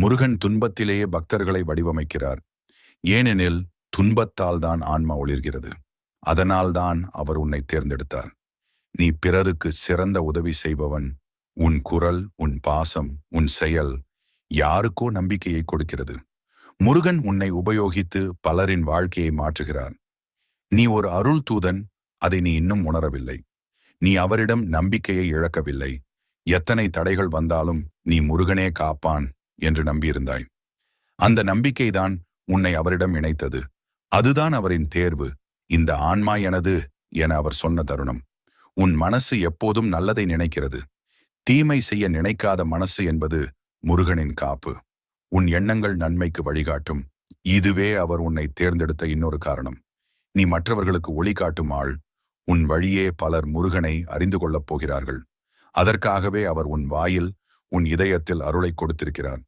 முருகன் துன்பத்திலேயே பக்தர்களை வடிவமைக்கிறார். ஏனெனில் துன்பத்தால் தான் ஆன்மா ஒளிர்கிறது. அதனால்தான் அவர் உன்னை தேர்ந்தெடுத்தார். நீ பிறருக்கு சிறந்த உதவி செய்பவன் உன் குரல் உன் பாசம் உன் செயல் யாருக்கோ நம்பிக்கையை கொடுக்கிறது. முருகன் உன்னை உபயோகித்து பலரின் வாழ்க்கையை மாற்றுகிறார். நீ ஒரு அருள் தூதன் அதை நீ இன்னும் உணரவில்லை. நீ அவரிடம் நம்பிக்கையை இழக்கவில்லை. எத்தனை தடைகள் வந்தாலும் நீ முருகனே காப்பான். என்று நம்பியிருந்தாய். அந்த நம்பிக்கைதான் உன்னை அவரிடம் இணைத்தது. அதுதான் அவரின் தேர்வு. இந்த ஆன்மா எனது என அவர் சொன்ன தருணம். உன் மனசு எப்போதும் நல்லதை நினைக்கிறது. தீமை செய்ய நினைக்காத மனசு என்பது முருகனின் காப்பு. உன் எண்ணங்கள் நன்மைக்கு வழிகாட்டும். இதுவே அவர் உன்னை தேர்ந்தெடுத்த இன்னொரு காரணம். நீ மற்றவர்களுக்கு ஒளி காட்டும் ஆள். உன் வழியே பலர் முருகனை அறிந்து கொள்ளப் போகிறார்கள். அதற்காகவே அவர் உன் வாயில் உன் இதயத்தில் அருளை கொடுத்திருக்கிறார்.